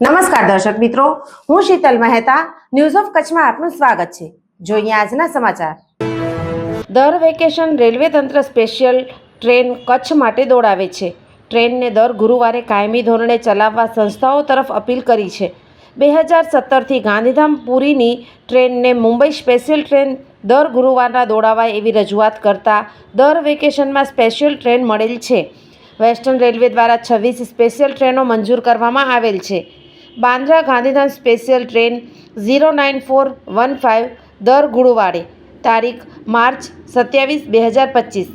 નમસ્કાર દર્શક મિત્રો, હું શીતલ મહેતા ન્યૂઝ ઓફ કચ્છમાં આપનું સ્વાગત છે. જોઈએ આજના સમાચાર. દર વેકેશન રેલવે તંત્ર સ્પેશિયલ ટ્રેન કચ્છ માટે દોડાવે છે. ટ્રેનને દર ગુરુવારે કાયમી ધોરણે ચલાવવા સંસ્થાઓ તરફ અપીલ કરી છે. બે હજાર સત્તરથી ગાંધીધામ પુરીની ટ્રેનને મુંબઈ સ્પેશિયલ ટ્રેન દર ગુરુવારના દોડાવાય એવી રજૂઆત કરતા દર વેકેશનમાં સ્પેશિયલ ટ્રેન મળેલ છે. વેસ્ટર્ન રેલવે દ્વારા છવ્વીસ સ્પેશિયલ ટ્રેનો મંજૂર કરવામાં આવેલ છે. Bandra Gandhidham special train zero nine four one five દર ગુરુવારે, તારીખ માર્ચ સત્યાવીસ, બે હજાર પચીસ.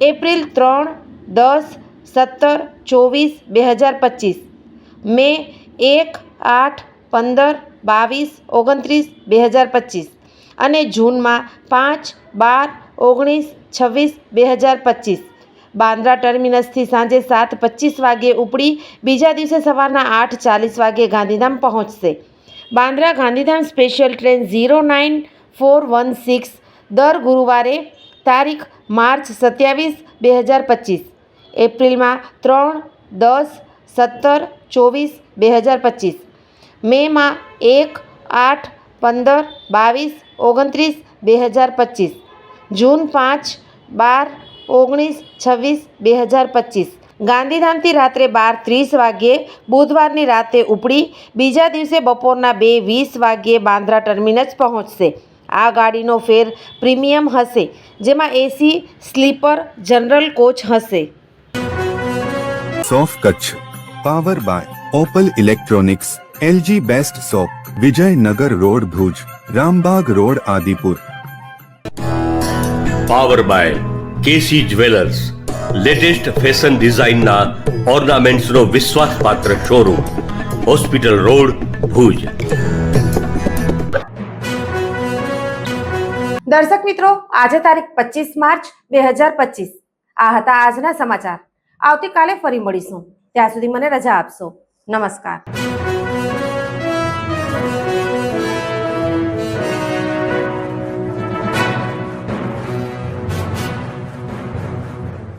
એપ્રિલ ત્રણ, દસ, સત્તર, ચોવીસ, બે હજાર પચીસ. મે એક, આઠ, પંદર, બાવીસ, ઓગણત્રીસ, બે હજાર પચીસ. અને જૂનમાં પાંચ, બાર, ઓગણીસ, છવ્વીસ, બે હજાર પચીસ. બાંદ્રા ટર્મિનસથી સાંજે સાત પચીસ વાગ્યે ઉપડી બીજા દિવસે સવારના આઠ ચાલીસ વાગ્યે ગાંધીધામ પહોંચશે. Bandra Gandhidham special train zero nine four one six દર ગુરુવારે તારીખ માર્ચ સત્યાવીસ બે હજાર પચીસ, એપ્રિલમાં ત્રણ દસ સત્તર ચોવીસ બે હજાર પચીસ, મેમાં એક આઠ પંદર બાવીસ ઓગણત્રીસ બે હજાર પચીસ, જૂન પાંચ બાર ઓગણીસ છવ્વીસ બે હજાર પચીસ. ગાંધીધામથી રાત્રે બાર ત્રીસ વાગ્યે બુધવારની રાતે ઉપડી બીજા દિવસે બપોરના બે વીસ વાગ્યે બાંદ્રા ટર્મિનસ પહોંચશે. આ ગાડીનો ફેર પ્રીમિયમ હશે જેમાં એસી સ્લીપર જનરલ કોચ હશે. સોફ Kutch power by Opal electronics LG best shop Vijaynagar road Bhuj Rambaug road Adipur. Power by KC jewellers, latest fashion ડિઝાઇનના ઓર્નામેન્ટ્સનો વિશ્વાસપાત્ર શોરૂમ, હોસ્પિટલ રોડ, ભુજ. દર્શક મિત્રો, આજે તારીખ પચીસ માર્ચ બે હજાર પચીસ. આ હતા આજના સમાચાર. આવતીકાલે ફરી મળીશું. ત્યાં સુધી મને રજા આપશો. નમસ્કાર.